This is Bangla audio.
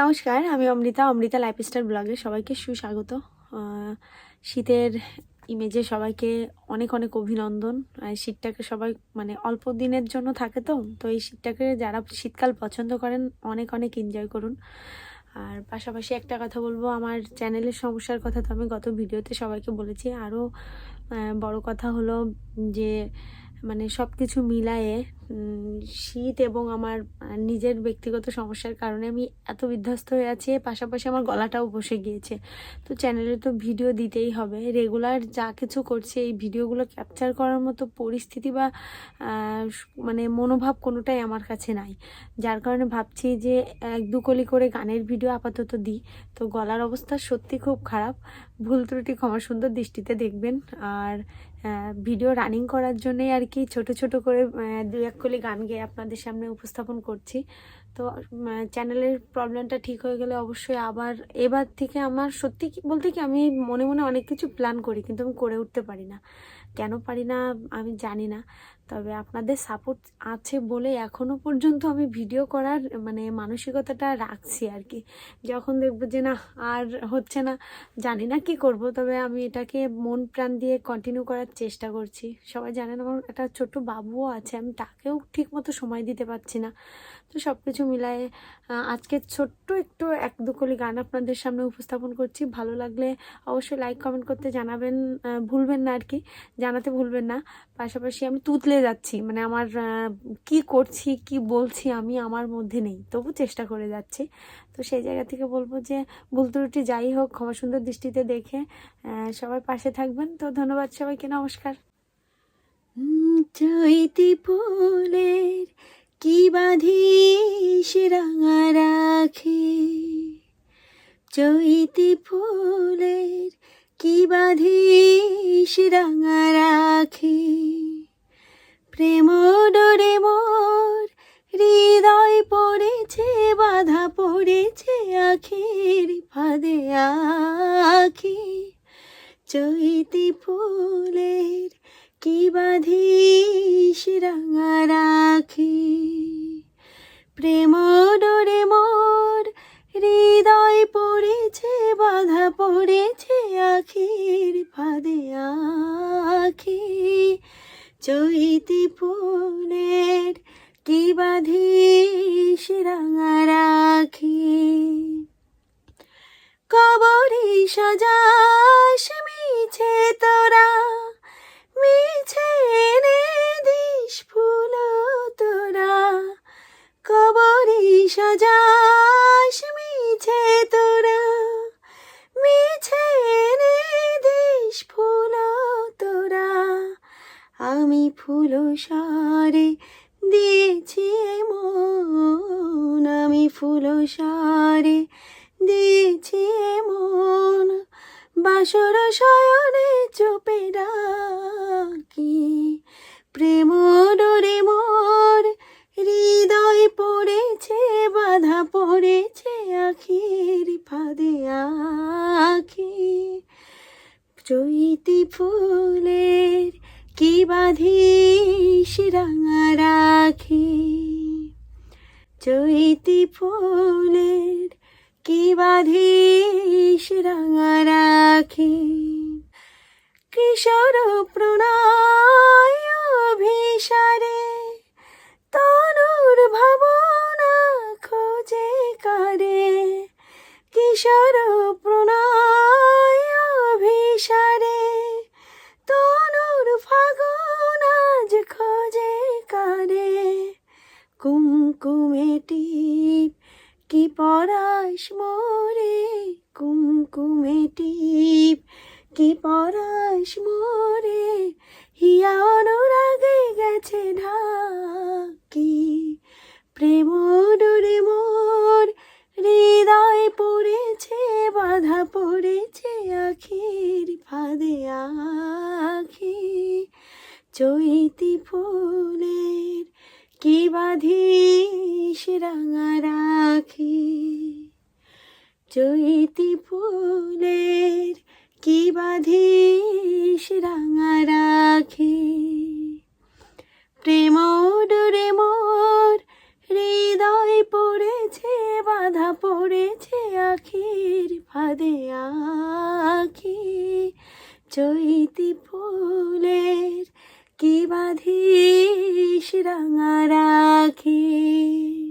নমস্কার, আমি অমৃতা অমৃতা লাইফস্টাইল ব্লগে সবাইকে সুস্বাগত। শীতের ইমেজে সবাইকে অনেক অনেক অভিনন্দন। শীতটাকে সবাই মানে অল্প দিনের জন্য থাকে তো তো এই শীতটাকে যারা শীতকাল পছন্দ করেন অনেক অনেক এনজয় করুন। আর পাশাপাশি একটা কথা বলব, আমার চ্যানেলের সমস্যার কথা তো আমি গত ভিডিওতে সবাইকে বলেছি। আরও বড় কথা হলো যে মানে সব কিছু মিলায়ে শীত এবং আমার নিজের ব্যক্তিগত সমস্যার কারণে আমি এত বিধ্বস্ত হয়ে আছি পাশাপাশি আমার গলাটাও বসে গিয়েছে। তো চ্যানেলে তো ভিডিও দিতেই হবে। রেগুলার যা কিছু করছি, এই ভিডিওগুলো ক্যাপচার করার মতো পরিস্থিতি বা মানে মনোভাব কোনোটাই আমার কাছে নাই। যার কারণে ভাবছি যে, এক দু কলি করে গানের ভিডিও আপাতত দিই। তো গলার অবস্থা সত্যি খুব খারাপ। ভুল ত্রুটি ক্ষমা সুন্দর দৃষ্টিতে দেখবেন। আর ভিডিও রানিং করার জন্যই আর কি ছোট ছোট করে দু এক কলি গান গেয়ে আপনাদের সামনে উপস্থাপন করছি। তো চ্যানেলের প্রবলেমটা ঠিক হয়ে গেলে অবশ্যই আবার এবার থেকে আমার সত্যি বলতে কি আমি মনে মনে অনেক কিছু প্ল্যান করি, কিন্তু আমি করে উঠতে পারি না। কেন পারি না আমি জানি না। তবে আপনাদের সাপোর্ট আছে বলে এখনও পর্যন্ত আমি ভিডিও করার মানে মানসিকতাটা রাখছি আর কি। যখন দেখব যে না, আর হচ্ছে না, জানি না কি করব, তবে আমি এটাকে মন প্রাণ দিয়ে কন্টিনিউ করার চেষ্টা করছি। সবাই জানেন আমার একটা ছোট্ট বাবুও আছে, আমি তাকেও ঠিক মতো সময় দিতে পারছি না। তো সব কিছু মিলায়ে আজকে ছোট্ট একটু এক দুকলি গান আপনাদের সামনে উপস্থাপন করছি। ভালো লাগলে অবশ্যই লাইক কমেন্ট করতে জানাবেন ভুলবেন না আর কি। জানাতে ভুলবেন না। পাশাপাশি আমি তুতলে যাচ্ছি। মানে আমার কি করছি, কি বলছি আমি আমার মধ্যে নেই। তবু চেষ্টা করে যাচ্ছি। তো সেই জায়গা থেকে বলব যে ভুল ত্রুটি যাই হোক, ক্ষমা সুন্দর দৃষ্টিতে দেখে সবাই পাশে থাকবেন। তো ধন্যবাদ সবাইকে, নমস্কার। চৈতি ফুলের কি বাঁধিস রাঙা রাখে? চৈতি ফুলের কি বাঁধিস রাঙা রাখে প্রেম ডোরে মোর, হৃদয় পড়েছে, বাধা পড়েছে আখির ফাঁদে আখি। চৈতি ফুলের কি বাঁধিস রাঙা রাখি? প্রেম ডোরে মোর, হৃদয় পড়েছে, বাধা পড়েছে আখির ফাঁদে আখি। চৈতি ফুলের কি বাঁধিস রাঙা রাখি? কবরি সাজাস মিছে তোরা, মিছে এনে দিস ফুল তোরা। কবরি সাজাস ফুল সারে, দিয়েছি মন আমি ফুল সারে, দিয়েছি মন বাসর শয়নে চোপে ডাকি, প্রেম ডোরে মোর হৃদয় পড়েছে, বাধা পড়েছে আখির ফাঁদে আখি। চৈতি ফুলের কি রাঙা রাখি? চৈতি ফুলের কি রাঙা রাখি? কিশোর প্রণয় অভিসারে কি পরাস মোরে কুমকুমে টিপ। কি পরাস মোরে হিয়া অনুরাগে গেছে ঢাকি। প্রেম ডোরে মোর হৃদয় পড়েছে, বাধা পড়েছে আখির ফাঁদে আখি। চৈতি ফুলের কি বাঁধিস রাঙা রাখি চৈতি ফুলের কি বাঁধিস রাঙা রাখি? প্রেম ডোরে মোর হৃদয় পড়েছে, বাধা পড়েছে আখির ফাঁদে আখি। চৈতি ফুলের কি বাঁধিস রাঙা রাখি?